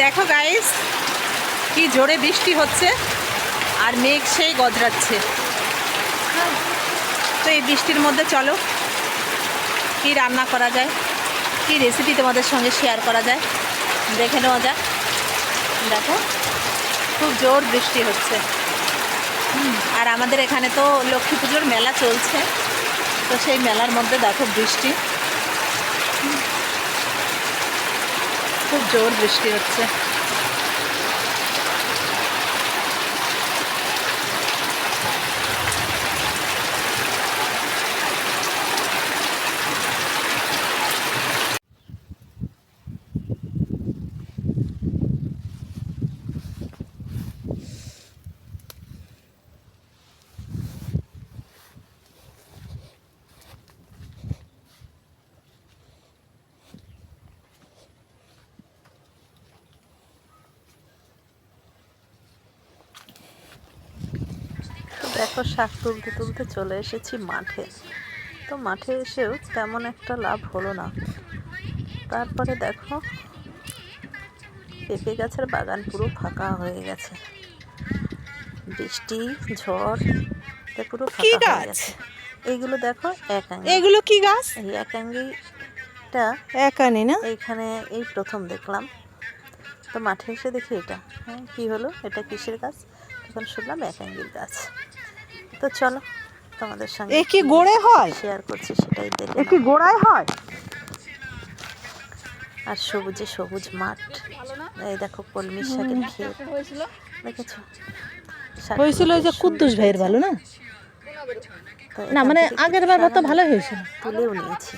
দেখো গাইস কি জোরে বৃষ্টি হচ্ছে আর মেঘ সেই গজরাচ্ছে হ্যাঁ, তো এই বৃষ্টির মধ্যে চলো কি রান্না করা যায় কি রেসিপি তোমাদের সঙ্গে শেয়ার করা যায় দেখে নেওয়া যাক। দেখো খুব জোর বৃষ্টি হচ্ছে। আর আমাদের এখানে তো লক্ষ্মী পুজোর মেলা চলছে। তো সেই মেলার মধ্যে দেখো বৃষ্টি। খুব জোর বৃষ্টি হচ্ছে। তো শাক তুলতে তুলতে চলে এসেছি মাঠে। তো মাঠে এসেও তেমন একটা লাভ হলো না। তারপরে দেখো পেঁপে গাছের বাগান পুরো ফাঁকা হয়ে গেছে। বৃষ্টি ঝড় তে পুরো ফাঁকা হয়ে গাছ? গেছে। এইগুলো দেখো একাঙ্গি এগুলো কি গাছ? এই একাঙ্গিটা একানি না? এইখানে এই প্রথম দেখলাম। তো মাঠে এসে দেখি এটা। হ্যাঁ কী হলো? এটা কিসের গাছ? তখন শুনলাম একাঙ্গির গাছ। তো চলো তোমাদের সঙ্গে এ কি গোড়ে হয়? শেয়ার করছি সেটাই দেখে এ কি গোড়ায় হয়? আর সবুজে সবুজ মাঠ। এই দেখো কলমি শাকের ক্ষেত দেখেছ? শাক হয়েছিল ওই যে কুদ্দুস ভাইয়ের ভালো না? তো না মানে আগের বার শাক তো ভালো হয়েছিল। তুলেও নিয়েছি।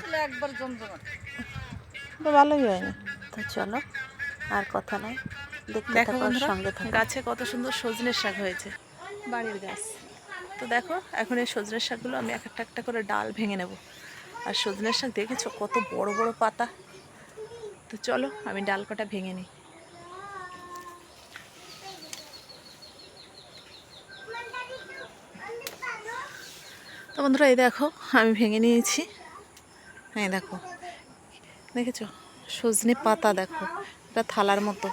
তো ভালোই হয়নি তো চলো আর কথা নাই। দেখতে দেখো থাকো সঙ্গে থাকো। গাছে কত সুন্দর সজনের শাক হয়েছে। বাড়ির গাছ। তো দেখো, এখন এই সজনের শাকগুলো আমি এক একটা একটা করে ডাল ভেঙে নেব। আর সজনের শাক দেখেছ কত বড় বড় পাতা? তো চলো, আমি ডাল কটা ভেঙে নিই। তো বন্ধুরা, এই দেখো, আমি ভেঙে নিয়েছি। হ্যাঁ দেখো, দেখেছ? সজনে পাতা দেখো, এটা থালার মতো,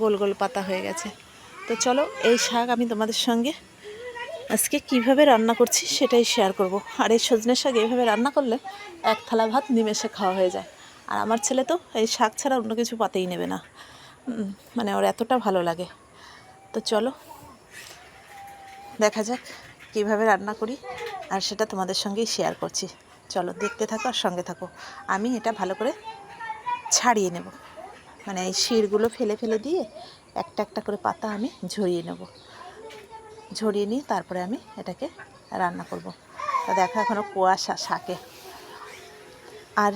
গোল গোল পাতা হয়ে গেছে। তো চলো, এই শাক আমি তোমাদের সঙ্গে আজকে কীভাবে রান্না করছি সেটাই শেয়ার করব। আর এই সজনের শাক এইভাবে রান্না করলে এক থালা ভাত নিমেষে খাওয়া হয়ে যায়। আর আমার ছেলে তো এই শাক ছাড়া অন্য কিছু পাতেই নেবে না। মানে ওর এতটা ভালো লাগে। তো চলো, দেখা যাক কীভাবে রান্না করি। আর সেটা তোমাদের সঙ্গেই শেয়ার করছি। চলো দেখতে থাকো আর সঙ্গে থাকো। আমি এটা ভালো করে ছাড়িয়ে নেব। মানে এই শিরগুলো ফেলে ফেলে দিয়ে একটা একটা করে পাতা আমি ঝরিয়ে নেব। ঝরিয়ে নিয়ে তারপরে আমি এটাকে রান্না করব। তা দেখো এখনও কুয়াশা শাকে। আর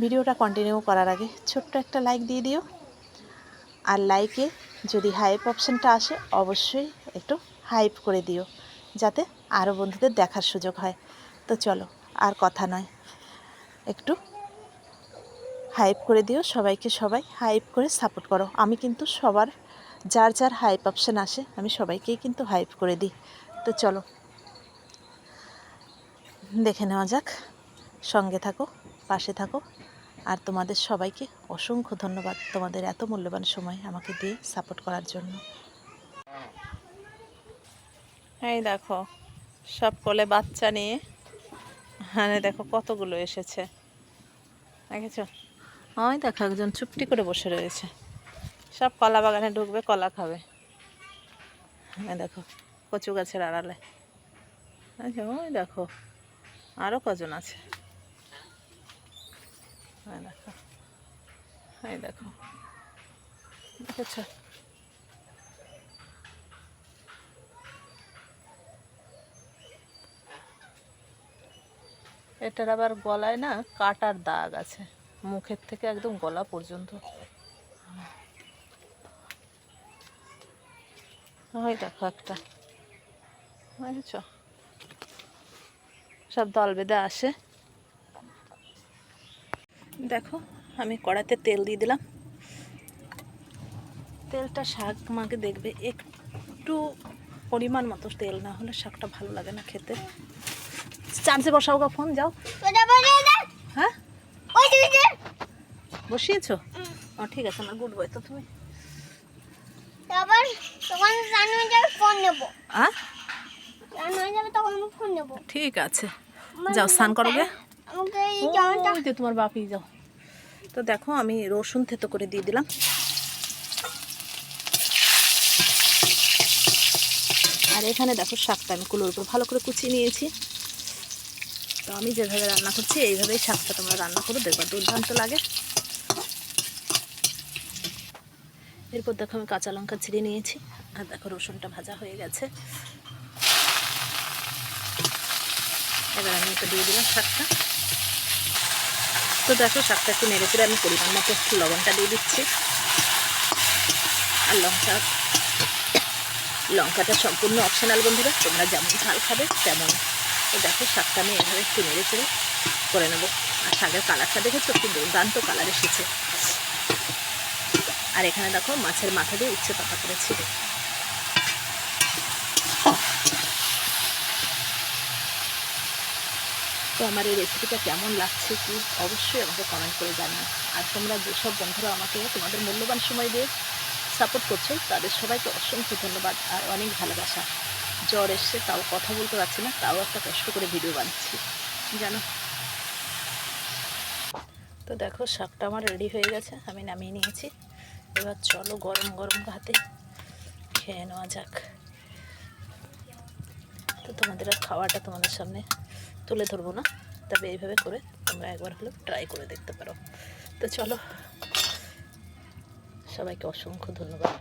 ভিডিওটা কন্টিনিউ করার আগে ছোট্ট একটা লাইক দিয়ে দিও। আর লাইকে যদি হাইপ অপশানটা আসে, অবশ্যই একটু হাইপ করে দিও, যাতে আরও বন্ধুদের দেখার সুযোগ হয়। তো চলো, আর কথা নয়। একটু হাইপ করে দিও, সবাইকে সবাই হাইপ করে সাপোর্ট করো। আমি কিন্তু সবার যার যার হাইপ অপশান আসে, আমি সবাইকেই কিন্তু হাইপ করে দিই। তো চলো, দেখে নেওয়া যাক। সঙ্গে থাকো, পাশে থাকো। আর তোমাদের সবাইকে অসংখ্য ধন্যবাদ তোমাদের এত মূল্যবান সময় আমাকে দিয়ে সাপোর্ট করার জন্য। এই দেখো, সব কোলে বাচ্চা নিয়ে হ্যাঁ দেখো কতগুলো এসেছে। দেখেছ? ওই দেখো একজন চুপটি করে বসে রয়েছে। সব কলা বাগানে ঢুকবে, কলা খাবে। এই দেখো, কচু গাছের আড়ালে। আচ্ছা ওই দেখো আরও কজন আছে। এই দেখো এই দেখো। এটার আবার গলায় না কাটার দাগ আছে, মুখের থেকে একদম গলা পর্যন্ত। ওই দেখো একটা। বুঝেছ? সব দল বেঁধে আসে। দেখো আমি কড়াতে তেল দিয়ে দিলাম। তেলটা শাক মাকে দেখবে একটু পরিমাণ মতো তেল না হলে শাকটা ভালো লাগে না খেতে। চান্সে বসাও গা ফোন যাও। হ্যাঁ? বসিয়েছো? ও ঠিক আছে আমার গুড বয় তো তুমি। তখন রান যাবে ফোন নেব। আ? রান যাবে তখন আমি ফোন নেব। ঠিক আছে। যাও স্নান করো গে। আমাকে তোমার বাপি যাও। তো দেখো আমি রসুন থেতো করে দিয়ে দিলাম। আর এখানে দেখো শাকটা আমি কুলোর উপর ভালো করে কুচিয়ে নিয়েছি। তো আমি যেভাবে রান্না করছি এইভাবেই শাকটা তোমরা রান্না করো দেখবা দুর্দান্ত লাগে। এরপর দেখো আমি কাঁচা লঙ্কা ছিঁড়ে নিয়েছি। আর দেখো রসুনটা ভাজা হয়ে গেছে। এবার আমি এটা দিয়ে দিলাম শাকটা। তো দেখো শাকটা একটু নেড়ে চেড়ে আমি পরিমাণ মতো একটু লবণটা দিয়ে দিচ্ছি। আর লঙ্কা, লঙ্কাটা সম্পূর্ণ অপশনাল বন্ধুরা, তোমরা যেমন ঝাল খাবে তেমন। তো দেখো শাকটা আমি এভাবে একটু নেড়ে করে নেব। আর শাকের কালারটা দেখেছ? একটু দুর্দান্ত কালার এসেছে। আর এখানে দেখো মাছের মাথা দিয়ে উচ্ছে পাতা করেছি তো আমার এই রেসিপিটা কেমন লাগছে কি অবশ্যই আমাকে কমেন্ট করে জানিও। আর তোমরা যেসব বন্ধুরা আমাকে তোমাদের মূল্যবান সময় দিয়ে সাপোর্ট করছ, তাদের সবাইকে অসংখ্য ধন্যবাদ আর অনেক ভালোবাসা। জ্বর এসছে, তাও কথা বলতে পারছি না, তাও একটা কষ্ট করে ভিডিও বানাচ্ছি। জানো? তো দেখো, শাকটা আমার রেডি হয়ে গেছে, আমি নামিয়ে নিয়েছি। এবার চলো গরম গরম ভাতে খেয়ে নেওয়া যাক। তো তোমাদের আর খাওয়াটা তোমাদের সামনে তুলে ধরবো না। তবে এইভাবে করে তোমরা একবার হলেও ট্রাই করে দেখতে পারো। তো চলো, সবাইকে অসংখ্য ধন্যবাদ।